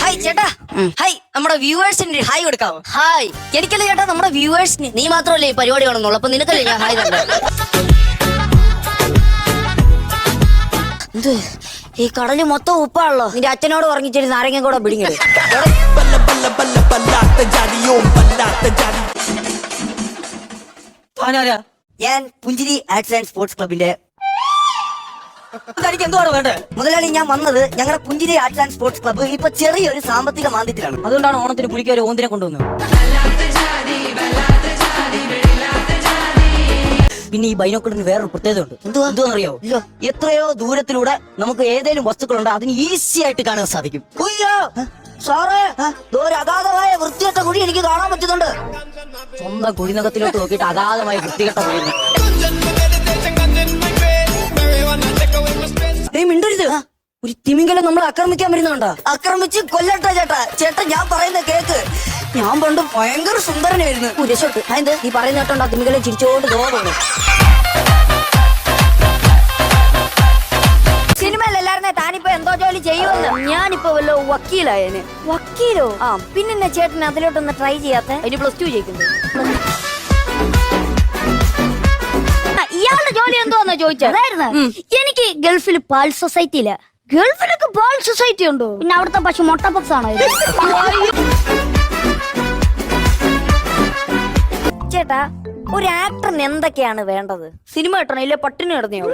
Hi ചേട്ടാ. Hi നമ്മുടെ വ്യൂവേഴ്സിന് hi കൊടുക്കാവോ? Hi എനിക്കല്ലേ ചേട്ടാ നമ്മുടെ വ്യൂവേഴ്സിന് നീ മാത്രമല്ലേ ഈ പരിപാടി കാണുന്നുള്ളൂ. അപ്പൊ നിനക്കല്ലേ ഞാൻ ഹായ് തന്നെ എന്ത്? ഈ കടൽ മൊത്തം ഉപ്പാണല്ലോ. നിന്റെ അച്ഛനോട് ഉറങ്ങിച്ചിട്ട് നാരങ്ങ കൂടെ ആനാരാ ഞാൻ പുഞ്ചിരി ആർട്സ് ആൻഡ് സ്പോർട്സ് ക്ലബിന്റെ തനിക്ക് എന്തുവാണ് വേണ്ടത്? മുതലാളി ഞാൻ വന്നത് ഞങ്ങളുടെ പുഞ്ചിരി ആർട്സ് ആൻഡ് സ്പോർട്സ് ക്ലബ്ബ് ഇപ്പൊ ചെറിയൊരു സാമ്പത്തിക മാന്ദ്യത്തിലാണ്. അതുകൊണ്ടാണ് ഓണത്തിന് പുലിക്ക് ഒരു ഓന്തിനെ കൊണ്ടുവന്നത്. പിന്നെ ഈ ബൈനോക്കുളിന് വേറൊരു പ്രത്യേകത ഉണ്ട് എന്തുവാ? എന്തുവാണെന്നറിയോ. എത്രയോ ദൂരത്തിലൂടെ നമുക്ക് ഏതെങ്കിലും വസ്തുക്കളുണ്ട് അതിന് ഈസി ആയിട്ട് കാണാൻ സാധിക്കും. സാറേ ഒരു അഗാധമായ വൃത്തികെട്ട കുഴി എനിക്ക് കാണാൻ പറ്റുന്നുണ്ട്. സ്വന്തം കുഴിനകത്തിലോട്ട് നോക്കിയിട്ട് അഗാധമായ വൃത്തികെട്ട കുഴിയുന്നു ഒരു തിമിങ്കലം നമ്മൾ ആക്രമിക്കാൻ വരുന്നുണ്ടോ ആക്രമിച്ച് കൊല്ലട്ടെ ചേട്ടാ. ചേട്ടാ ഞാൻ പറയുന്ന കേക്ക്. ഞാൻ പണ്ട് ഭയങ്കര സുന്ദരനായിരുന്നു. രക്ഷപ്പെട്ടു. അതെന്ത് നീ പറയുന്ന കേട്ടോണ്ട് തിമിംഗലം ചിരിച്ചോണ്ട് തോന്നുന്നു താനിപ്പോ എന്തോ ജോലി ചെയ്യുമെന്ന്. ഞാനിപ്പോ വല്ല വക്കീലായന്. വക്കീലോ? ആ. പിന്നെ ചേട്ടൻ അതിലോട്ടൊന്ന് ട്രൈ ചെയ്യാത്ത? ഇനി പ്ലസ് ടു ജയിക്കുന്നു ഇയാളുടെ ജോലി എന്തോന്നാ ചോദിച്ചത് എനിക്ക് ഗൾഫിൽ പാൽ സൊസൈറ്റിയില്ല ഗൾഫിലൊക്കെ പാൽ സൊസൈറ്റി ഉണ്ടോ? പിന്നെ അവിടുത്തെ പശു മൊട്ടപ്പക്സ് ആണോ ചേട്ടാ ഒരു ആക്ടറിന് എന്തൊക്കെയാണ് വേണ്ടത്? സിനിമ കിട്ടണം ഇല്ല പട്ടിണി കിടന്നോ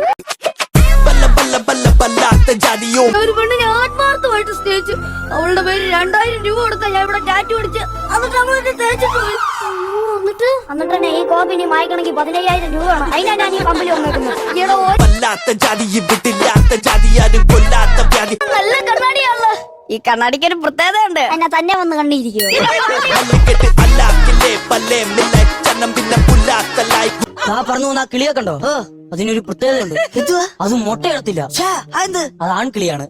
ഒരു പെണ്ണിനെ ആത്മാർത്ഥമായിട്ട് സ്നേഹിച്ചു. അവളുടെ പേര് രണ്ടായിരം രൂപ കൊടുത്താൽ ഞാൻ ഇവിടെ ടാറ്റു അടിച്ച് എന്നിട്ട് അവൾ എന്നെ തേച്ചിട്ട് പോയി. എന്നിട്ട്? എന്നിട്ട് തന്നെ ഈ കോപ്പി നീ വായിക്കണമെങ്കിൽ പതിനയ്യായിരം രൂപ വേണം. അതിനാ ഞാൻ ഈ കമ്പനി വന്നേക്കുന്നത്. ഈയിടെ ജാതി ബല്ലാത്ത ജാതി ഇവിടില്ലാത്ത ജാതി ആരും കൊല്ലാത്ത വ്യാധി. നല്ല കണ്ണാടിയാണല്ലോ. ഈ കണ്ണാടിക്ക് ഒരു പ്രത്യേകത ഉണ്ട് എന്നെ തന്നെ വന്ന് കണ്ടിരിക്കുവോ കെട്ട് അല്ലാക്കില്ലേ പല്ലേ മില്ല ചന്നം പിന്നെ പുല്ലാത്ത ലായി ആ പറഞ്ഞു വന്ന ആ കിളിയെ കണ്ടോ? അതിനൊരു പ്രത്യേകത ഉണ്ട് അത് മുട്ടയിടത്തില്ല. അത് അത് ആൺകിളിയാണ്.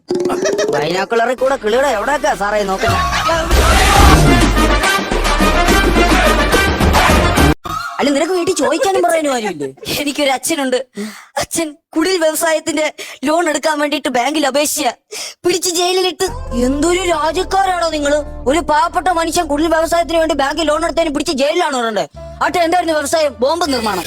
കിളിയാണ് കൂടെ കിളിയുടെ എവിടെയൊക്കെ സാറേ നോക്കുന്നത് അല്ല നിനക്ക് വീട്ടിൽ ചോദിക്കാനും പറയാനും ആരുമില്ലേ? എനിക്കൊരു അച്ഛനുണ്ട്. അച്ഛൻ കുടിൽ വ്യവസായത്തിന്റെ ലോൺ എടുക്കാൻ വേണ്ടിട്ട് ബാങ്കിൽ അപേക്ഷിച്ച പിടിച്ച് ജയിലിലിട്ട് എന്തൊരു രാജ്യക്കാരാണോ നിങ്ങൾ? ഒരു പാവപ്പെട്ട മനുഷ്യൻ കുടിൽ വ്യവസായത്തിന് വേണ്ടി ബാങ്കിൽ ലോൺ എടുത്തതിന് പിടിച്ച് ജയിലിലാണോ ആട്ടെ എന്തായിരുന്നു വ്യവസായം? ബോംബ് നിർമ്മാണം?